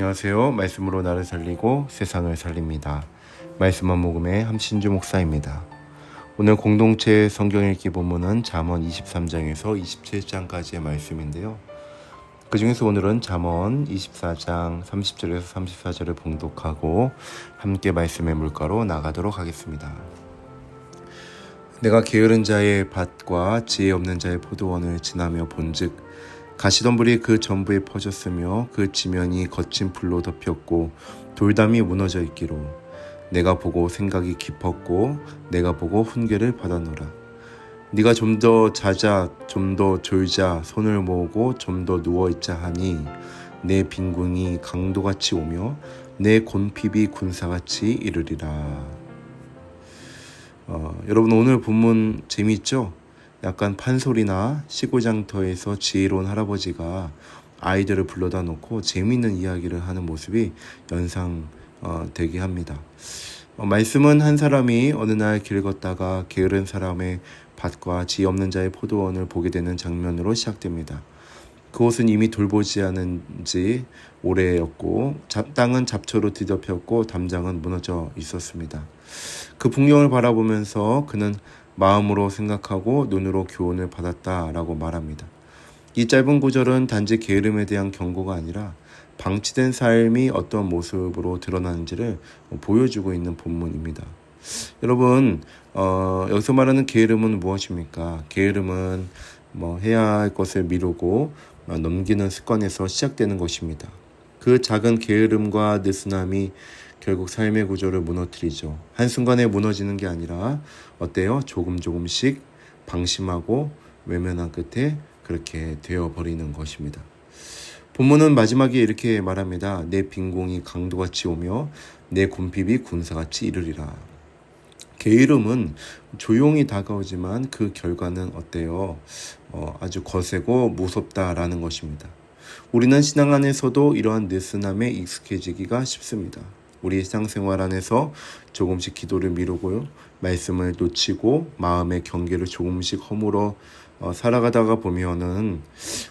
안녕하세요. 말씀으로 나를 살리고 세상을 살립니다. 말씀 한 모금의 함신주 목사입니다. 오늘 공동체 성경 읽기 본문은 잠언 23장에서 27장까지의 말씀인데요. 그 중에서 오늘은 잠언 24장 30절에서 34절을 봉독하고 함께 말씀의 물가로 나가도록 하겠습니다. 내가 게으른 자의 밭과 지혜 없는 자의 포도원을 지나며 본즉 가시덤불이 그 전부에 퍼졌으며 그 지면이 거친 불로 덮였고 돌담이 무너져 있기로. 내가 보고 생각이 깊었고 내가 보고 훈계를 받아노라. 네가 좀 더 자자 좀 더 졸자 손을 모으고 좀 더 누워 있자 하니 내 빈궁이 강도같이 오며 내 곤핍이 군사같이 이르리라. 어, 여러분 오늘 본문 재미있죠? 약간 판소리나 시골장터에서 지혜로운 할아버지가 아이들을 불러다 놓고 재미있는 이야기를 하는 모습이 연상 어, 되게 합니다. 어, 말씀은 한 사람이 어느 날 길 걷다가 게으른 사람의 밭과 지혜 없는 자의 포도원을 보게 되는 장면으로 시작됩니다. 그곳은 이미 돌보지 않은 지 오래였고 잡, 땅은 잡초로 뒤덮였고 담장은 무너져 있었습니다. 그 풍경을 바라보면서 그는 마음으로 생각하고 눈으로 교훈을 받았다라고 말합니다. 이 짧은 구절은 단지 게으름에 대한 경고가 아니라 방치된 삶이 어떤 모습으로 드러나는지를 보여주고 있는 본문입니다. 여러분, 어, 여기서 말하는 게으름은 무엇입니까? 게으름은 뭐 해야 할 것을 미루고 어, 넘기는 습관에서 시작되는 것입니다. 그 작은 게으름과 느슨함이 결국 삶의 구조를 무너뜨리죠. 한순간에 무너지는 게 아니라 어때요? 조금 조금씩 방심하고 외면한 끝에 그렇게 되어버리는 것입니다. 본문은 마지막에 이렇게 말합니다. 내 빈공이 강도같이 오며 내 곰핍이 군사같이 이르리라. 게으름은 조용히 다가오지만 그 결과는 어때요? 어, 아주 거세고 무섭다라는 것입니다. 우리는 신앙 안에서도 이러한 느슨함에 익숙해지기가 쉽습니다. 우리 일상생활 안에서 조금씩 기도를 미루고요. 말씀을 놓치고 마음의 경계를 조금씩 허물어 어, 살아가다가 보면은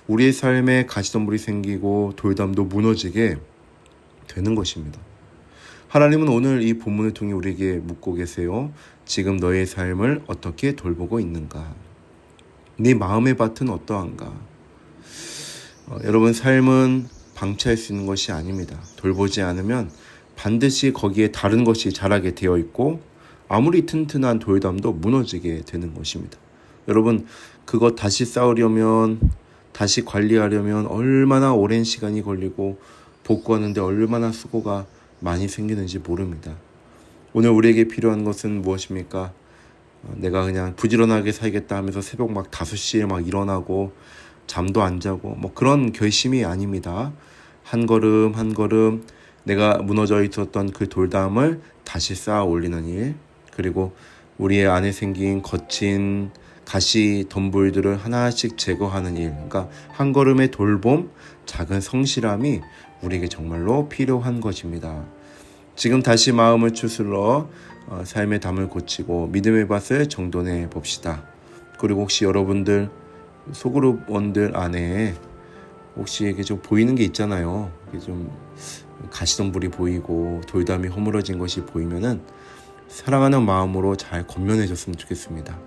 우리의 삶에 가시덤불이 생기고 돌담도 무너지게 되는 것입니다. 하나님은 오늘 이 본문을 통해 우리에게 묻고 계세요. 지금 너의 삶을 어떻게 돌보고 있는가? 네 마음의 밭은 어떠한가? 어, 여러분 삶은 방치할 수 있는 것이 아닙니다. 돌보지 않으면 반드시 거기에 다른 것이 자라게 되어 있고 아무리 튼튼한 돌담도 무너지게 되는 것입니다. 여러분 그거 다시 쌓으려면 다시 관리하려면 얼마나 오랜 시간이 걸리고 복구하는데 얼마나 수고가 많이 생기는지 모릅니다. 오늘 우리에게 필요한 것은 무엇입니까? 어, 내가 그냥 부지런하게 살겠다 하면서 새벽 막 5시에 막 일어나고 잠도 안 자고 뭐 그런 결심이 아닙니다. 한 걸음 한 걸음 내가 무너져 있었던 그 돌담을 다시 쌓아 올리는 일, 그리고 우리의 안에 생긴 거친 가시 덤불들을 하나씩 제거하는 일. 그러니까 한 걸음의 돌봄, 작은 성실함이 우리에게 정말로 필요한 것입니다. 지금 다시 마음을 추슬러 어, 삶의 담을 고치고 믿음의 밭을 정돈해 봅시다. 그리고 혹시 여러분들 소그룹원들 안에 혹시 이게 좀 보이는 게 있잖아요. 이게 좀 가시덤불이 보이고 돌담이 허물어진 것이 보이면은 사랑하는 마음으로 잘 건면해 줬으면 좋겠습니다.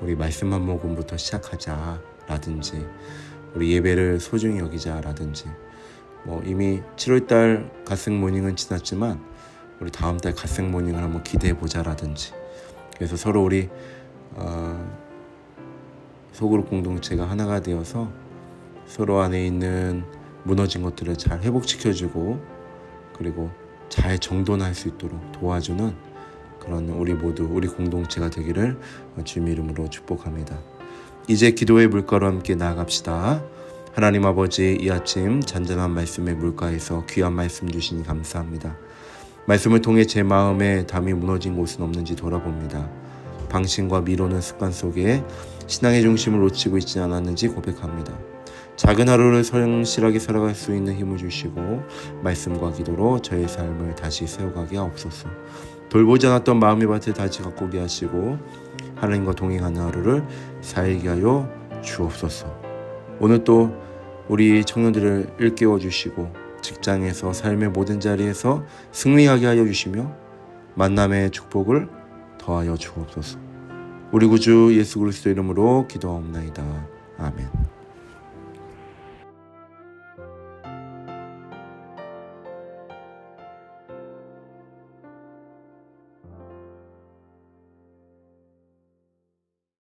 우리 말씀 한 모금부터 시작하자라든지 우리 예배를 소중히 여기자라든지 뭐 이미 7월달 갓생 모닝은 지났지만 우리 다음 달 갓생 모닝을 한번 기대해 보자라든지 그래서 서로 우리 어, 소그룹 공동체가 하나가 되어서 서로 안에 있는 무너진 것들을 잘 회복시켜주고 그리고 잘 정돈할 수 있도록 도와주는 그런 우리 모두 우리 공동체가 되기를 주님 이름으로 축복합니다. 이제 기도의 물가로 함께 나아갑시다. 하나님 아버지 이 아침 잔잔한 말씀의 물가에서 귀한 말씀 주시니 감사합니다. 말씀을 통해 제 마음에 담이 무너진 곳은 없는지 돌아봅니다. 방심과 미루는 습관 속에 신앙의 중심을 놓치고 있지 않았는지 고백합니다. 작은 하루를 성실하게 살아갈 수 있는 힘을 주시고 말씀과 기도로 저의 삶을 다시 세워가게 하옵소서. 돌보지 않았던 마음의 밭을 다시 가꾸게 하시고 하나님과 동행하는 하루를 살게 하여 주옵소서. 오늘 또 우리 청년들을 일깨워 주시고 직장에서 삶의 모든 자리에서 승리하게 하여 주시며 만남의 축복을 더하여 주옵소서. 우리 구주 예수 그리스도 이름으로 기도하옵나이다. 아멘.